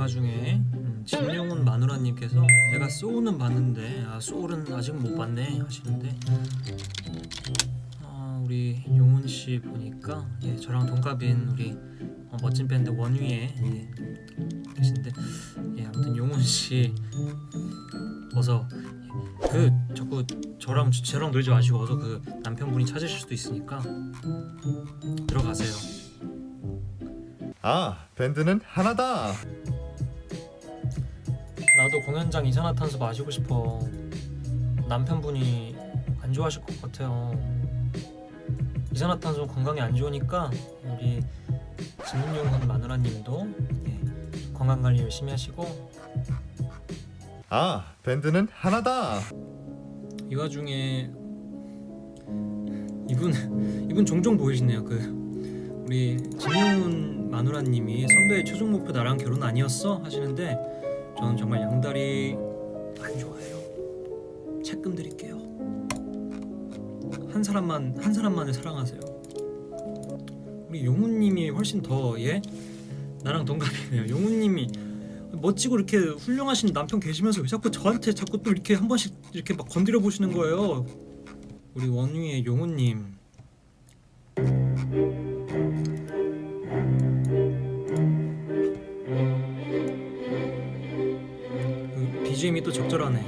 와중에 음, 진용훈 마누라님께서 내가 소울은 봤는데 아 소울은 아직 못 봤네 하시는데 아, 우리 용훈 씨 보니까 예, 저랑 동갑인 우리 어, 멋진 밴드 원위에 예, 계신데 예, 아무튼 용훈 씨 어서 예, 그 자꾸 저랑 저랑 놀지 마시고 어서 그 남편분이 찾으실 수도 있으니까 들어가세요. 아, 밴드는 하나다. 나도 공연장 이산화탄소 마시고 싶어. 남편분이 안 좋아하실 것 같아요. 이산화탄소 건강에 안 좋으니까 우리 진윤용훈 마누라님도 예, 건강 관리 열심히 하시고 아, 밴드는 하나다. 이 와중에 이분 이분 종종 보이시네요. 그 우리 진용훈 마누라님이 선배의 최종 목표 나랑 결혼 아니었어 하시는데 저는 정말 양다리 안 좋아해요. 책금 드릴게요. 한 사람만 한 사람만을 사랑하세요. 우리 용훈님이 훨씬 더 예? 나랑 동갑이네요. 용훈님이 멋지고 이렇게 훌륭하신 남편 계시면서 왜 자꾸 저한테 자꾸 또 이렇게 한 번씩 이렇게 막 건드려 보시는 거예요. 우리 원유의 용우님. BGM이 또 적절하네.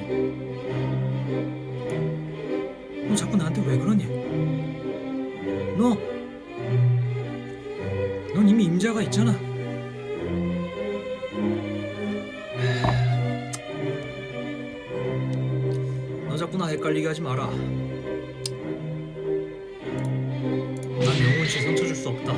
너 자꾸 나한테 왜 그러냐? 너, 넌 이미 임자가 있잖아. 너 자꾸 나 헷갈리게 하지 마라. 난 영훈 씨 상처 줄 수 없다.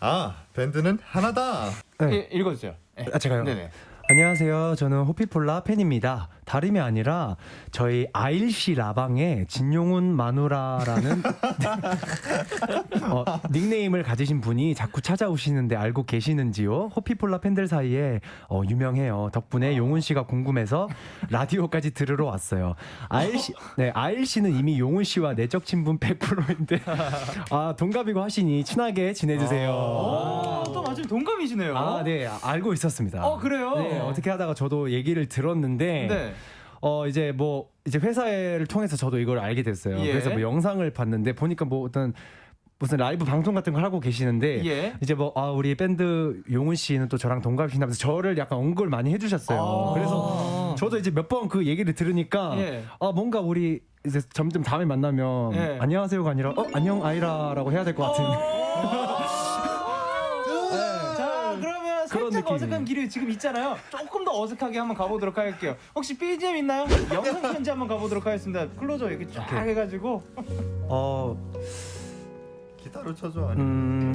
아, 밴드는 하나다. 네. 예, 읽어주세요. 예. 아, 제가요. 네네. 안녕하세요. 저는 호피폴라 팬입니다. 다름이 아니라 저희 아일시 라방의 진용훈 마누라라는 어, 닉네임을 가지신 분이 자꾸 찾아오시는데 알고 계시는지요? 호피폴라 팬들 사이에 어, 유명해요. 덕분에 용훈 씨가 궁금해서 라디오까지 들으러 왔어요. 아일시, 네, 아일시는 이미 용훈 씨와 내적 친분 100%인데 아 동갑이고 하시니 친하게 지내주세요. 오, 또 마침 동갑이시네요. 아, 네, 알고 있었습니다. 어, 그래요? 네, 어떻게 하다가 저도 얘기를 들었는데, 네. 어, 이제 뭐, 이제 회사를 통해서 저도 이걸 알게 됐어요. 예. 그래서 뭐 영상을 봤는데, 보니까 뭐 어떤, 무슨 라이브 방송 같은 걸 하고 계시는데, 예. 이제 뭐, 아, 우리 밴드 용훈 씨는 또 저랑 동갑이신다면서 저를 약간 언급을 많이 해주셨어요. 아. 그래서 저도 이제 몇 번 그 얘기를 들으니까, 예. 아, 뭔가 우리 이제 점점 다음에 만나면, 예. 안녕하세요가 아니라, 어, 안녕 아이라라고 해야 될 것 같은. 그런 살짝 느낌이. 어색한 길이 지금 있잖아요. 조금 더 어색하게 한번 가보도록 할게요. 혹시 BGM 있나요? 영상 편지 한번 가보도록 하겠습니다. 클로저 이렇게 쫙 오케이. 해가지고. 어, 기타로 쳐줘. 아니. 음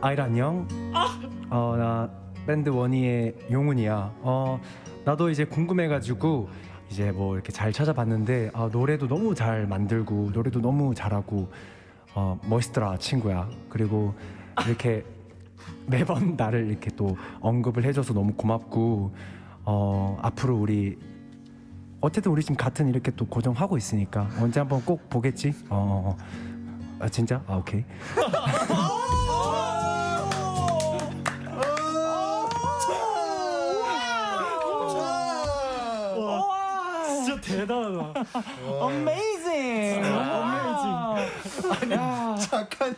아이라 안녕. 어 나 밴드 원희의 용훈이야. 어 나도 이제 궁금해가지고 이제 뭐 이렇게 잘 찾아봤는데 아, 노래도 너무 잘 만들고 노래도 너무 잘하고 어 멋있더라 친구야. 그리고 이렇게 매번 나를 이렇게 또 언급을 해줘서 너무 고맙고 어 앞으로 우리 어쨌든 우리 지금 같은 이렇게 또 고정하고 있으니까 언제 한번 꼭 보겠지. 어. 아 진짜? 아 오케이. 진짜 대단하다. Amazing! Amazing! 착한.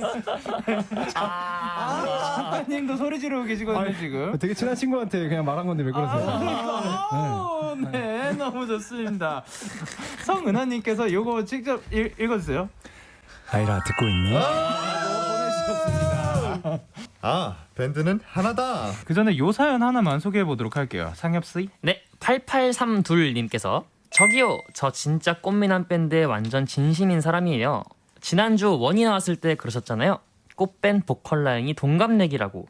아, 작가님도 소리 지르고 계시거든요, 지금. 되게 친한 친구한테 그냥 말한 건데 왜 그러세요? 아, 네, 너무 좋습니다. 성은하님께서 요거 직접 읽, 읽어주세요. 아이라 듣고 있니? 아, 밴드는 하나다. 그 전에 요 사연 하나만 소개해 보도록 할게요. 상엽 씨. 네, 8832님께서 저기요, 저 진짜 꽃미남 밴드의 완전 진심인 사람이에요. 지난주 원이 나왔을 때 그러셨잖아요. 꽃밴 보컬 라인이 동갑내기라고.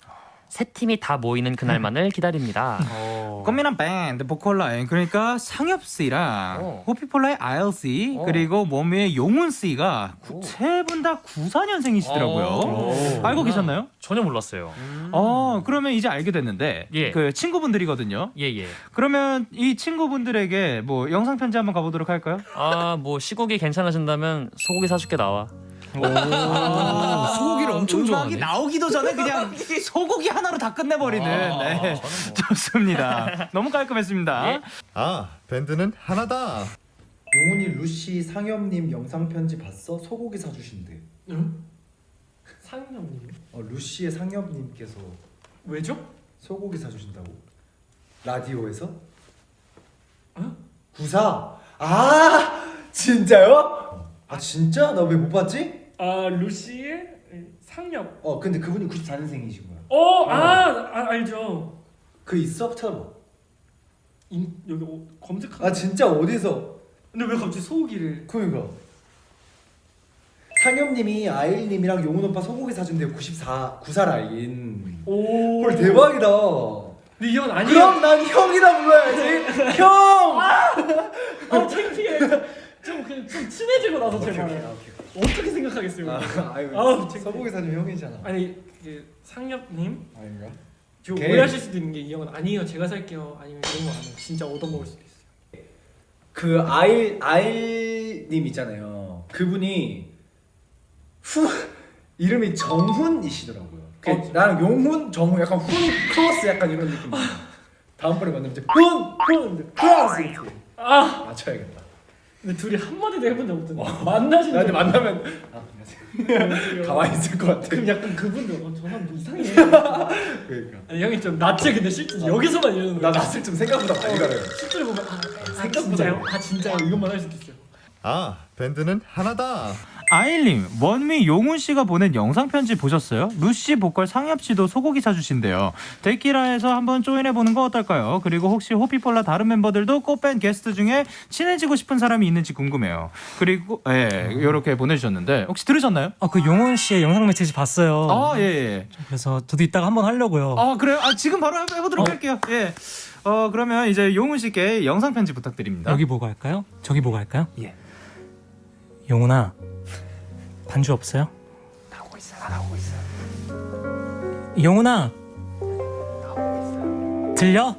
세 팀이 다 모이는 그날만을 기다립니다. 꽃미남 밴드 보컬 라인 그러니까 상엽 씨랑 어. 호피폴라의 아일 씨 어. 그리고 몸의 용훈 씨가 오. 세 분 다 94년생이시더라고요. 오. 알고 계셨나요? 전혀 몰랐어요. 어 그러면 이제 알게 됐는데 예. 그 친구분들이거든요. 예, 예. 그러면 이 친구분들에게 뭐 영상 편지 한번 가보도록 할까요? 아, 뭐 시국이 괜찮아진다면 소고기 사줄게 나와. 오, 소고기를 엄청 음악이 좋아하네. 나오기도 전에 그냥 소고기 하나로 다 끝내버리는. 네. 좋습니다. 너무 깔끔했습니다. 예. 아, 밴드는 하나다. 용훈이 루시 상엽님 영상 편지 봤어? 소고기 사주신대. 상영님 어, 루시의 상엽님께서 왜죠? 소고기 사주신다고. 라디오에서? 어? 구사. 아 진짜요? 아 진짜? 나 왜 못 봤지? 아 루시의 상영. 어 근데 그분이 94년생이신 거야. 어, 아, 아 알죠. 그 있어? 찾아봐. 인, 여기 어, 검색하. 아 진짜 어디서? 근데 왜 갑자기 소고기를? 그니까. 상엽님이 아일님이랑 용훈 오빠 소고기 사준대요. 94 구사 라인. 오. 헐 대박이다. 근데 이건 아니야. 그럼 난 형이라 불러야지. 형. 아 창피해. 좀 그냥 좀 친해지고 나서 제발. 어떻게 생각하겠어요? 아, 아유, 아우, 창피해. 서복이 사준 형이잖아. 아니 그 상엽님 아닌가? 저 오케이. 오해하실 수도 있는 게 이 형은 아니에요 제가 살게요 아니면 이런 거 안 해요 진짜 얻어먹을 수도 있어요 그 아일 아일님 있잖아요. 그분이 후 이름이 정훈이시더라고요. 그 어, 나는 용훈, 정훈 약간 훈 크로스 약간 이런 느낌. 다음번에 만나면 이제 훈 훈 크로스 이렇게 아 맞춰야겠다. 근데 둘이 한마디도 해본 적 없던데 만나신 나한테 적 만나면 아, 안녕하세요. 가만히 있을 것 같아. 그럼 약간 그분도 어, 저 사람 이상해 그러니까 아니 형이 좀 낯을 근데 실제 여기서만 이러는 나 거야 낯을 좀 생각보다 많이 가려요. 실제로 보면 아, 아 생각보다 진짜요? 아 진짜요? 이것만 할 수도 있어요 아, 밴드는 하나다. 아일님 원미 용훈 씨가 보낸 영상 편지 보셨어요? 루시 보컬 상엽 씨도 소고기 사주신대요. 데키라에서 한번 조인해 보는 거 어떨까요? 그리고 혹시 호피폴라 다른 멤버들도 꽃밴 게스트 중에 친해지고 싶은 사람이 있는지 궁금해요. 그리고 예 이렇게 보내주셨는데 혹시 들으셨나요? 아 그 용훈 씨의 영상 메시지 봤어요. 아 예. 예. 그래서 저도 이따가 한번 하려고요. 아 그래요? 아 지금 바로 해- 해보도록 할게요. 예. 어 그러면 이제 용훈 씨께 영상 편지 부탁드립니다. 여기 보고 할까요? 저기 보고 할까요? 예. 용훈아 반주 없어요? 나오고 있어, 나오고 있어. 용훈아 들려?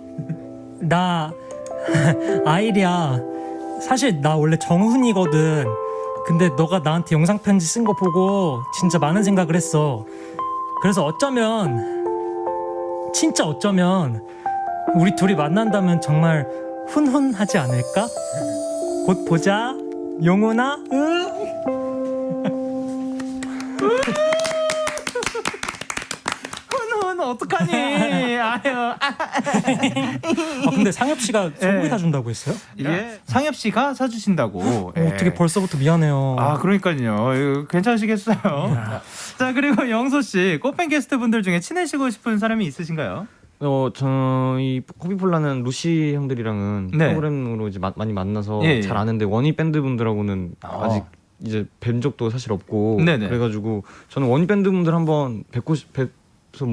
나 아일이야. 사실 나 원래 정훈이거든. 근데 너가 나한테 영상 편지 쓴 거 보고 진짜 많은 생각을 했어. 그래서 어쩌면 진짜 어쩌면 우리 둘이 만난다면 정말 훈훈하지 않을까? 곧 보자. 용훈아. 응? 훈훈 어떡하니? 아유. 아 근데 상엽 씨가 소고기 예. 사준다고 했어요? 예. 상엽 씨가 사주신다고. 어, 예. 어떻게 벌써부터 미안해요. 아 그러니까요. 이거 괜찮으시겠어요? 자 그리고 영소 씨 꽃팬 게스트 분들 중에 친해지고 싶은 사람이 있으신가요? 어 저희 호비폴라는 루시 형들이랑은 네. 프로그램으로 이제 마- 많이 만나서 예, 예. 잘 아는데 원희 밴드 분들하고는 어. 아직 이제 뵌 적도 사실 없고 네네. 그래가지고 저는 원희 밴드 분들 한번 뵙고 싶뭐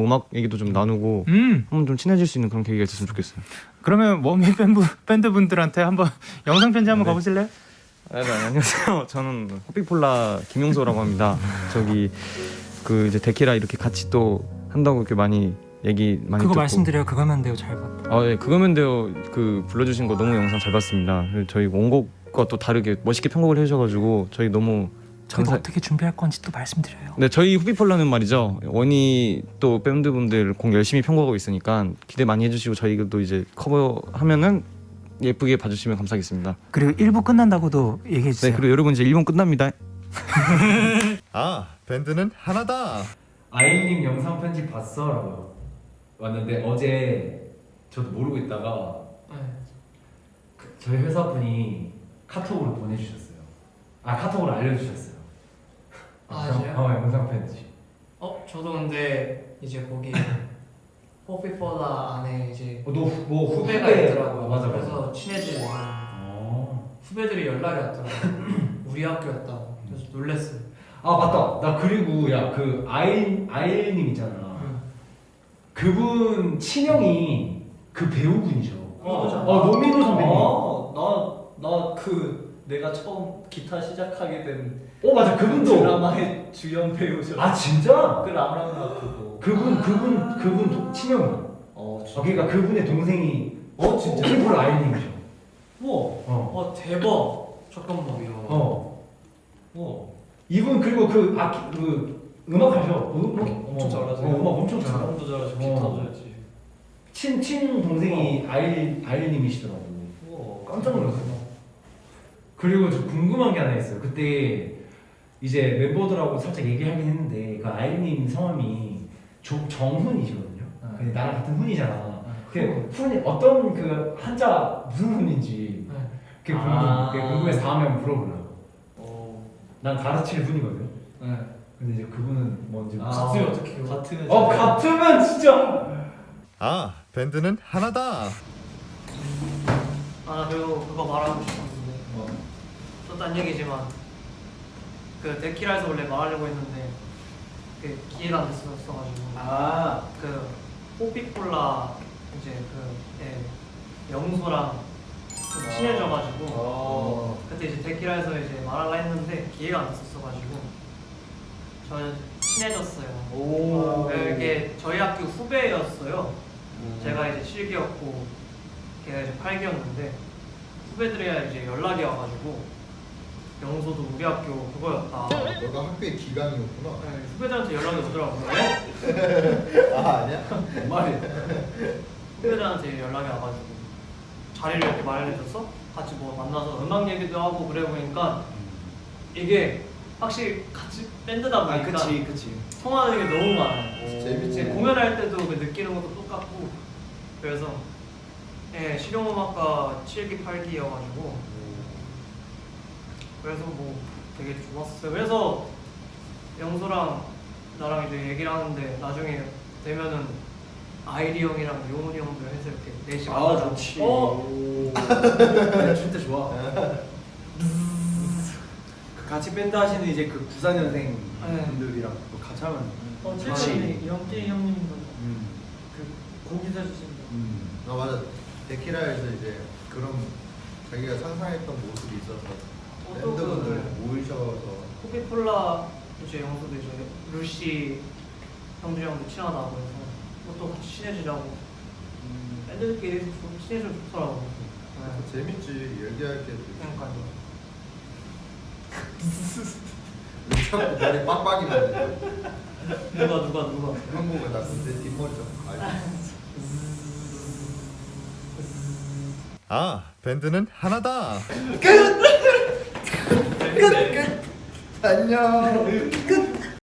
음악 얘기도 좀 나누고 음 한번 좀 친해질 수 있는 그런 계기가 있었으면 좋겠어요. 그러면 워미 밴드 밴드 분들한테 한번 영상 편지 한번 네. 가보실래요? 아, 네, 안녕하세요. 저는 호비폴라 김용서라고 합니다. 저기 그 이제 데키라 이렇게 같이 또 한다고 이렇게 많이 얘기 많이 그거 듣고 말씀드려요. 그거면 돼요. 잘 봤다. 아, 예, 그거면 돼요. 그 불러주신 거 너무 영상 잘 봤습니다. 저희 원곡과 또 다르게 멋있게 편곡을 해주셔가지고 저희 너무 감사- 어떻게 준비할 건지 또 말씀드려요. 네, 저희 후비폴라는 말이죠. 원희 또 밴드분들 곡 열심히 편곡하고 있으니까 기대 많이 해주시고 저희도 이제 커버하면은 예쁘게 봐주시면 감사하겠습니다. 그리고 1부 끝난다고도 얘기해 네, 그리고 여러분 이제 1분 끝납니다. 아, 밴드는 하나다. 아일님 영상 편지 봤어라고 왔는데 어제 저도 모르고 있다가 그 저희 회사 분이 카톡으로 보내주셨어요. 아 카톡으로 알려주셨어요. 아, 영상- 진짜요? 어 영상 편지. 어 저도 근데 이제 거기 호피폴라 안에 이제 너뭐 후배가 있더라고요. 아, 맞아 맞아. 그래서 친해지고 어. 후배들이 연락이 왔더라고요. 우리 학교였다고. 그래서 놀랬어요. 아 맞다. 나 그리고 야 그 아일 아일님 있잖아. 응. 그분 친형이 그 배우분이죠. 어, 어 노민호 선배님. 나나그 내가 처음 기타 시작하게 된 어 맞아 그분도. 드라마의 주연 배우죠. 아 진짜? 그 라브라브라 그거. 그분 그분 그분 도- 친형이. 어, 어, 그러니까 그분의 동생이 어 진짜. 피부로 아이님이죠. 우와. 어. 어 대박. 잠깐만. 어. 우와. 이분 그리고 그 악기 그 음악 하셔. 음, 엄청 잘하세요. 어, 음악 엄청 잘하. 사람도 잘하시고 어. 기타도 잘지. 친 친 동생이 아일 아일님이시더라고. 우와. 깜짝 놀랐어요. 그리고 저 궁금한 게 하나 있어요. 그때 이제 멤버들하고 살짝 얘기하긴 했는데 그 아일님 성함이 조 정훈이시거든요. 근데 나랑 같은 훈이잖아. 그 훈이 어떤 그 한자 무슨 훈인지 그게 궁금, 아. 그게 궁금해서 다음에 한번 물어보려고. 어. 난 가르칠 훈이거든요. 네. 근데 이제 그분은 뭔지 아, 같으면 어떡해요? 같으면 어 잘- 같으면 진짜. 아, 밴드는 하나다. 아 그리고 그거 말하고 싶었는데. 또딴 얘기지만 그 데키라에서 원래 말하려고 했는데 그 기회가 안 됐었어가지고. 아. 그 호피콜라 이제 그 예, 영소랑 좀 친해져가지고. 어. 그때 이제 데키라에서 이제 말하려 했는데 기회가 안 됐었어가지고 저는 친해졌어요. 오. 네, 이게 저희 학교 후배였어요. 제가 이제 7기였고 걔가 이제 8기였는데 후배들이랑 이제 연락이 와가지고 영소도 우리 학교 그거였다. 너가 학교의 기강이었구나. 네, 후배들한테 연락이 오더라고요. 왜? 아, 아니야? 말이 후배들한테 연락이 와가지고 자리를 이렇게 마련해줬어? 같이 뭐 만나서 음악 얘기도 하고 그래 보니까 이게 확실히 같이 밴드다 보니까 그치 통하는 게 너무 많아요. 재밌지. 이제 공연할 때도 그 느끼는 것도 똑같고 그래서 예 실용음악과 7기 8기여가지고 그래서 뭐 되게 좋았어요. 그래서 영소랑 나랑 이제 얘기를 하는데 나중에 되면은 아이리 형이랑 용훈이 형들 해서 이렇게 넷이 아 만나자. 좋지 어? 네, 진짜 좋아 그 같이 밴드 하시는 이제 그 94년생 네. 분들이랑 또 같이 하면 어. 최근에 영기 형님도 음. 그 곡이 사주신 거. 음. 아, 맞아. 데키라에서 이제 그런 자기가 상상했던 모습이 있어서 어떤 밴드분들 거는 모이셔서 코피콜라 이제 영수도 이제 루시 형들 형도 친하다고 해서 또 같이 친해지자고 밴드끼리 좀 친해지면 좋더라고. 네. 재밌지. 얘기할 게 그러니까요. 자꾸 머리 빡빡이 나네. 누가 누가 누가. 한국에 나 근데 뒷머리 좀 아, 밴드는 하나다. 끝. 끝. 끝. 안녕. 끝.